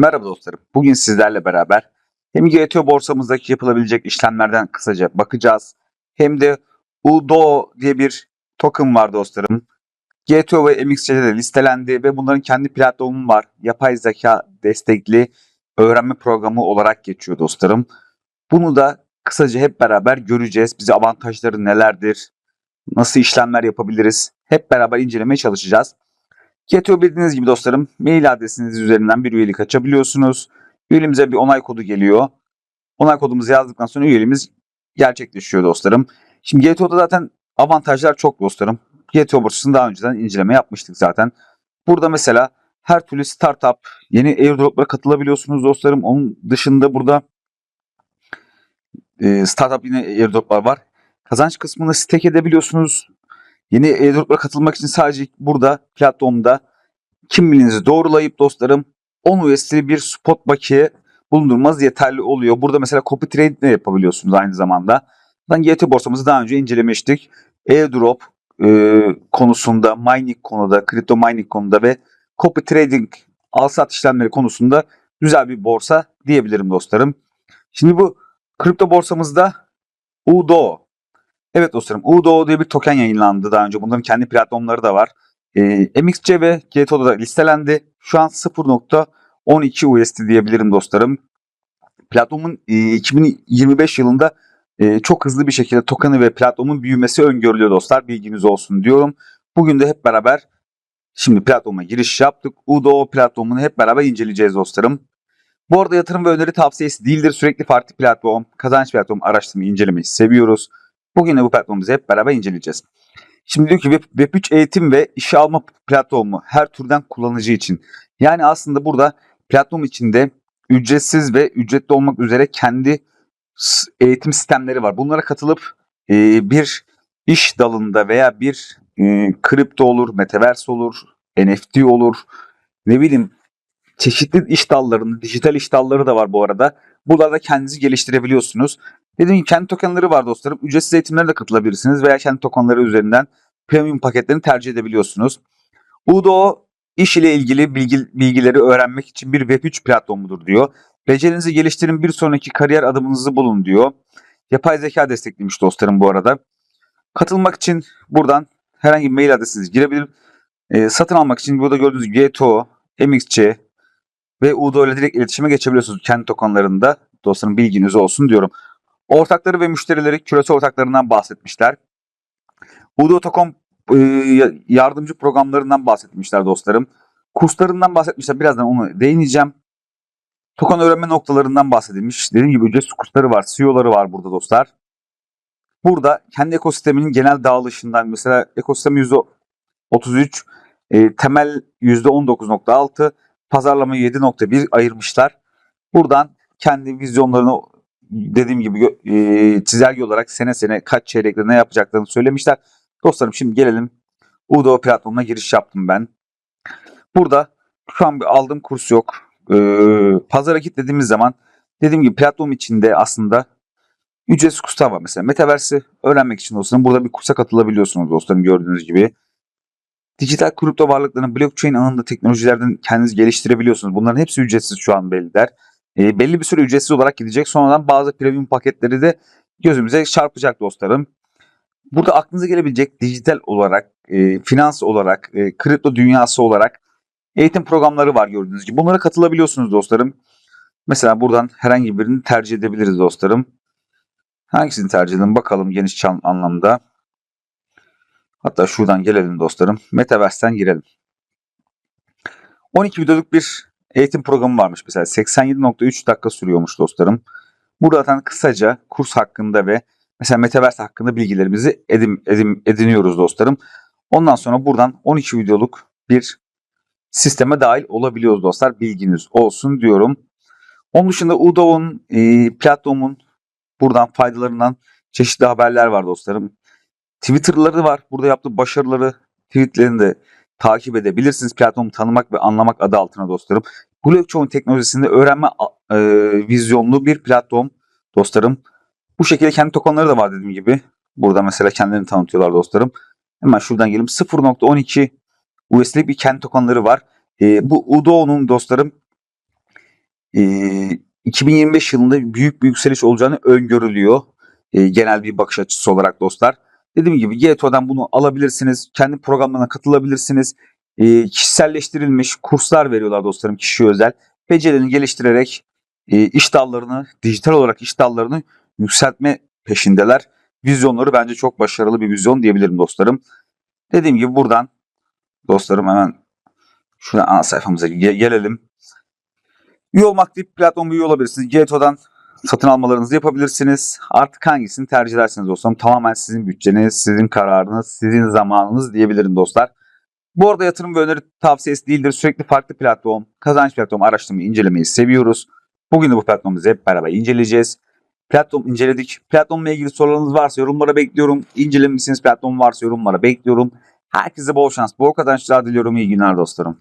Merhaba dostlarım. Bugün sizlerle beraber hem GTO borsamızdaki yapılabilecek işlemlerden kısaca bakacağız. Hem de UDO diye bir token var dostlarım. GTO ve MXC'de de listelendi ve bunların kendi platformu var. Yapay zeka destekli öğrenme programı olarak geçiyor dostlarım. Bunu da kısaca hep beraber göreceğiz. Bize avantajları nelerdir? Nasıl işlemler yapabiliriz? Hep beraber incelemeye çalışacağız. GTO bildiğiniz gibi dostlarım mail adresiniz üzerinden bir üyelik açabiliyorsunuz. Üyeliğimize bir onay kodu geliyor. Onay kodumuzu yazdıktan sonra üyeliğimiz gerçekleşiyor dostlarım. Şimdi GTO'da zaten avantajlar çok dostlarım. GTO borsasını daha önceden inceleme yapmıştık zaten. Burada mesela her türlü startup, yeni airdroplara katılabiliyorsunuz dostlarım. Onun dışında burada e, startup yine airdroplar var. Kazanç kısmını stake edebiliyorsunuz. Yeni airdroplara katılmak için sadece burada platformda kimliğinizi doğrulayıp dostlarım 10 USD'li bir spot bakiye bulundurmanız yeterli oluyor. Burada mesela copy trade de yapabiliyorsunuz aynı zamanda. Ben GT borsamızı daha önce incelemiştik. Airdrop e, konusunda, mining konuda, kripto mining konuda ve copy trading al sat işlemleri konusunda güzel bir borsa diyebilirim dostlarım. Şimdi bu kripto borsamızda UDO Evet dostlarım UDO diye bir token yayınlandı daha önce. Bunların kendi platformları da var. E, MXC ve GTO'da da listelendi. Şu an 0.12 USD diyebilirim dostlarım. Platformun e, 2025 yılında e, çok hızlı bir şekilde tokenı ve platformun büyümesi öngörülüyor dostlar. Bilginiz olsun diyorum. Bugün de hep beraber şimdi platforma giriş yaptık. UDO platformunu hep beraber inceleyeceğiz dostlarım. Bu arada yatırım ve öneri tavsiyesi değildir. Sürekli farklı platform, kazanç platform araştırmayı incelemeyi seviyoruz. Bugün de bu platformumuzu hep beraber inceleyeceğiz. Şimdi diyor ki Web, Web3 eğitim ve işe alma platformu her türden kullanıcı için. Yani aslında burada platform içinde ücretsiz ve ücretli olmak üzere kendi eğitim sistemleri var. Bunlara katılıp e, bir iş dalında veya bir e, kripto olur, metaverse olur, NFT olur, ne bileyim çeşitli iş dallarında, dijital iş dalları da var bu arada. Buralarda kendinizi geliştirebiliyorsunuz. Dediğim gibi kendi tokenları var dostlarım. Ücretsiz eğitimlere de katılabilirsiniz veya kendi tokenları üzerinden premium paketlerini tercih edebiliyorsunuz. Udo iş ile ilgili bilgi, bilgileri öğrenmek için bir Web3 platformudur diyor. Becerinizi geliştirin bir sonraki kariyer adımınızı bulun diyor. Yapay zeka desteklemiş dostlarım bu arada. Katılmak için buradan herhangi bir mail adresinizi girebilir. Ee, satın almak için burada gördüğünüz GTO, MXC ve Udo ile direkt iletişime geçebiliyorsunuz kendi tokenlarında. Dostlarım bilginiz olsun diyorum. Ortakları ve müşterileri küresel ortaklarından bahsetmişler. Udo.com e, yardımcı programlarından bahsetmişler dostlarım. Kurslarından bahsetmişler. Birazdan onu değineceğim. Token öğrenme noktalarından bahsedilmiş. Dediğim gibi ücretsiz kursları var. CEO'ları var burada dostlar. Burada kendi ekosisteminin genel dağılışından mesela ekosistem %33, e, temel %19.6, pazarlama 7.1 ayırmışlar. Buradan kendi vizyonlarını dediğim gibi e, çizelge olarak sene sene kaç çeyrekte ne yapacaklarını söylemişler. Dostlarım şimdi gelelim. Udo platformuna giriş yaptım ben. Burada şu an bir aldığım kurs yok. Ee, pazara git dediğimiz zaman dediğim gibi platform içinde aslında ücretsiz kurslar var. Mesela Metaverse'i öğrenmek için dostlarım burada bir kursa katılabiliyorsunuz dostlarım gördüğünüz gibi. Dijital kripto varlıklarını blockchain alanında teknolojilerden kendiniz geliştirebiliyorsunuz. Bunların hepsi ücretsiz şu an belliler. E, belli bir süre ücretsiz olarak gidecek. Sonradan bazı premium paketleri de gözümüze çarpacak dostlarım. Burada aklınıza gelebilecek dijital olarak, e, finans olarak, e, kripto dünyası olarak eğitim programları var gördüğünüz gibi. Bunlara katılabiliyorsunuz dostlarım. Mesela buradan herhangi birini tercih edebiliriz dostlarım. Hangisini tercih edelim bakalım geniş anlamda. Hatta şuradan gelelim dostlarım. Metaverse'ten girelim. 12 videoluk bir eğitim programı varmış mesela. 87.3 dakika sürüyormuş dostlarım. Buradan kısaca kurs hakkında ve mesela Metaverse hakkında bilgilerimizi edim, edim, ediniyoruz dostlarım. Ondan sonra buradan 12 videoluk bir sisteme dahil olabiliyoruz dostlar. Bilginiz olsun diyorum. Onun dışında Udo'nun e, platformun buradan faydalarından çeşitli haberler var dostlarım. Twitter'ları var. Burada yaptığı başarıları, tweetlerini de takip edebilirsiniz. Platformu tanımak ve anlamak adı altına dostlarım. Blockchain teknolojisinde öğrenme e, vizyonlu bir platform dostlarım. Bu şekilde kendi tokenları da var dediğim gibi. Burada mesela kendilerini tanıtıyorlar dostlarım. Hemen şuradan gelelim. 0.12 USD'lik bir kendi tokenları var. E, bu Udo'nun dostlarım e, 2025 yılında büyük bir yükseliş olacağını öngörülüyor. E, genel bir bakış açısı olarak dostlar. Dediğim gibi GTO'dan bunu alabilirsiniz. Kendi programlarına katılabilirsiniz. E, kişiselleştirilmiş kurslar veriyorlar dostlarım kişiye özel. Becerilerini geliştirerek e, iş dallarını, dijital olarak iş dallarını yükseltme peşindeler. Vizyonları bence çok başarılı bir vizyon diyebilirim dostlarım. Dediğim gibi buradan dostlarım hemen şuna ana sayfamıza ge- gelelim. Üye olmak deyip platforma üye olabilirsiniz. GTO'dan satın almalarınızı yapabilirsiniz. Artık hangisini tercih ederseniz dostlarım tamamen sizin bütçeniz, sizin kararınız, sizin zamanınız diyebilirim dostlar. Bu arada yatırım ve öneri tavsiyesi değildir. Sürekli farklı platform, kazanç platformu araştırmayı, incelemeyi seviyoruz. Bugün de bu platformunuzu hep beraber inceleyeceğiz. Platform inceledik. Platformla ilgili sorularınız varsa yorumlara bekliyorum. İncelemişsiniz platform varsa yorumlara bekliyorum. Herkese bol şans, bol kazançlar diliyorum. İyi günler dostlarım.